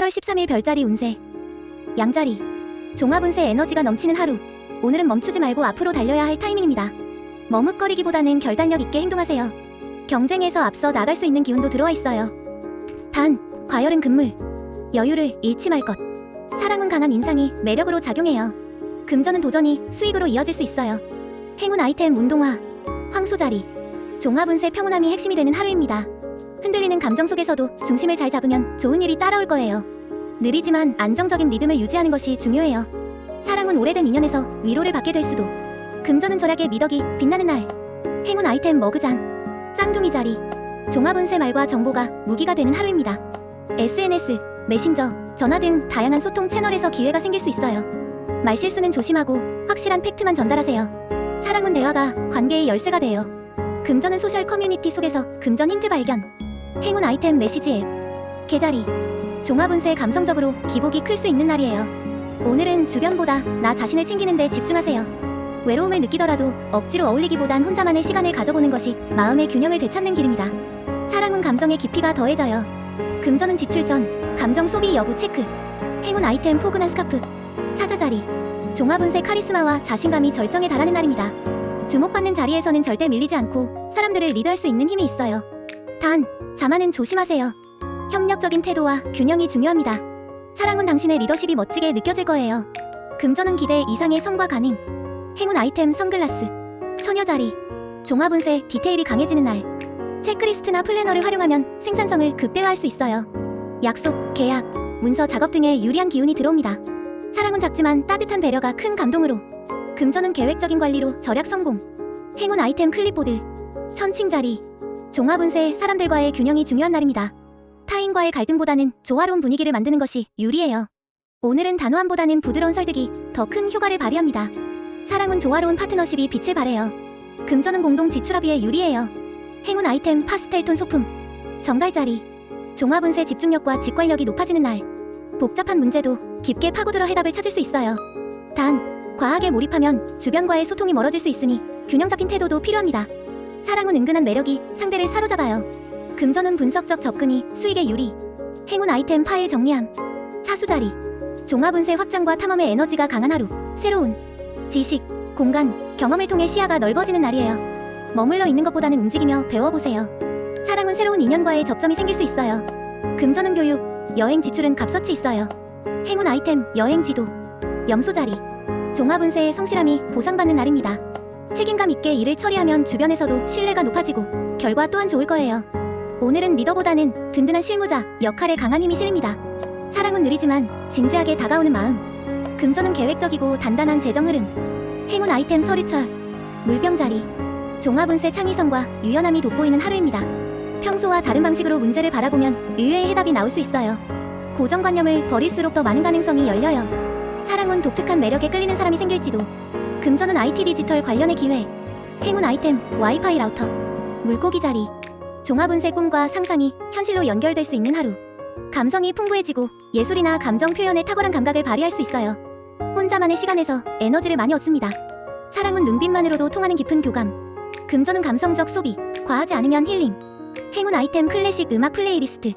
8월 13일 별자리 운세. 양자리. 종합 운세 에너지가 넘치는 하루. 오늘은 멈추지 말고 앞으로 달려야 할 타이밍입니다. 머뭇거리기보다는 결단력 있게 행동하세요. 경쟁에서 앞서 나갈 수 있는 기운도 들어와 있어요. 단 과열은 금물. 여유를 잃지 말 것. 사랑은 강한 인상이 매력으로 작용해요. 금전은 도전이 수익으로 이어질 수 있어요. 행운 아이템 운동화. 황소자리. 종합 운세 평온함이 핵심이 되는 하루입니다 흔들리는 감정 속에서도 중심을 잘 잡으면 좋은 일이 따라올 거예요. 느리지만 안정적인 리듬을 유지하는 것이 중요해요. 사랑은 오래된 인연에서 위로를 받게 될 수도. 금전은 절약의 미덕이 빛나는 날. 행운 아이템 머그잔. 쌍둥이 자리. 종합운세 말과 정보가 무기가 되는 하루입니다. SNS, 메신저, 전화 등 다양한 소통 채널에서 기회가 생길 수 있어요. 말실수는 조심하고 확실한 팩트만 전달하세요. 사랑은 대화가 관계의 열쇠가 돼요. 금전은 소셜 커뮤니티 속에서 금전 힌트 발견. 행운 아이템 메시지 앱. 계자리. 종합운세 감성적으로 기복이 클 수 있는 날이에요. 오늘은 주변보다 나 자신을 챙기는 데 집중하세요. 외로움을 느끼더라도 억지로 어울리기보단 혼자만의 시간을 가져보는 것이 마음의 균형을 되찾는 길입니다. 사랑은 감정의 깊이가 더해져요. 금전은 지출 전 감정 소비 여부 체크. 행운 아이템 포근한 스카프. 사자자리. 종합운세 카리스마와 자신감이 절정에 달하는 날입니다. 주목받는 자리에서는 절대 밀리지 않고 사람들을 리드할 수 있는 힘이 있어요 단 자만은 조심하세요. 협력적인 태도와 균형이 중요합니다. 사랑은 당신의 리더십이 멋지게 느껴질 거예요. 금전은 기대 이상의 성과 가능. 행운 아이템 선글라스. 처녀 자리. 종합 운세 디테일이 강해지는 날. 체크리스트나 플래너를 활용하면 생산성을 극대화할 수 있어요. 약속, 계약, 문서 작업 등에 유리한 기운이 들어옵니다. 사랑은 작지만 따뜻한 배려가 큰 감동으로. 금전은 계획적인 관리로 절약 성공. 행운 아이템 클립보드. 천칭 자리. 종합운세 사람들과의 균형이 중요한 날입니다. 타인과의 갈등보다는 조화로운 분위기를 만드는 것이 유리해요. 오늘은 단호함보다는 부드러운 설득이 더 큰 효과를 발휘합니다. 사랑은 조화로운 파트너십이 빛을 발해요. 금전은 공동 지출합의에 유리해요. 행운 아이템 파스텔 톤 소품. 정갈자리. 종합운세 집중력과 직관력이 높아지는 날. 복잡한 문제도 깊게 파고들어 해답을 찾을 수 있어요. 단, 과하게 몰입하면 주변과의 소통이 멀어질 수 있으니 균형 잡힌 태도도 필요합니다. 사랑은 은근한 매력이 상대를 사로잡아요. 금전은 분석적 접근이 수익의 유리. 행운 아이템 파일 정리함. 사수자리. 종합운세 확장과 탐험의 에너지가 강한 하루. 새로운 지식, 공간, 경험을 통해 시야가 넓어지는 날이에요. 머물러 있는 것보다는 움직이며 배워보세요. 사랑은 새로운 인연과의 접점이 생길 수 있어요. 금전은 교육, 여행 지출은 값어치 있어요. 행운 아이템 여행 지도. 염소자리. 종합운세의 성실함이 보상받는 날입니다. 책임감 있게 일을 처리하면 주변에서도 신뢰가 높아지고 결과 또한 좋을 거예요. 오늘은 리더보다는 든든한 실무자, 역할에 강한 힘이 실립니다. 사랑은 느리지만 진지하게 다가오는 마음. 금전은 계획적이고 단단한 재정 흐름. 행운 아이템 서류철. 물병 자리. 종합운세 창의성과 유연함이 돋보이는 하루입니다. 평소와 다른 방식으로 문제를 바라보면 의외의 해답이 나올 수 있어요. 고정관념을 버릴수록 더 많은 가능성이 열려요. 사랑은 독특한 매력에 끌리는 사람이 생길지도 금전은 IT 디지털 관련의 기회. 행운 아이템 와이파이 라우터. 물고기 자리. 종합운세 꿈과 상상이 현실로 연결될 수 있는 하루. 감성이 풍부해지고 예술이나 감정 표현에 탁월한 감각을 발휘할 수 있어요. 혼자만의 시간에서 에너지를 많이 얻습니다. 사랑은 눈빛만으로도 통하는 깊은 교감. 금전은 감성적 소비. 과하지 않으면 힐링. 행운 아이템 클래식 음악 플레이리스트.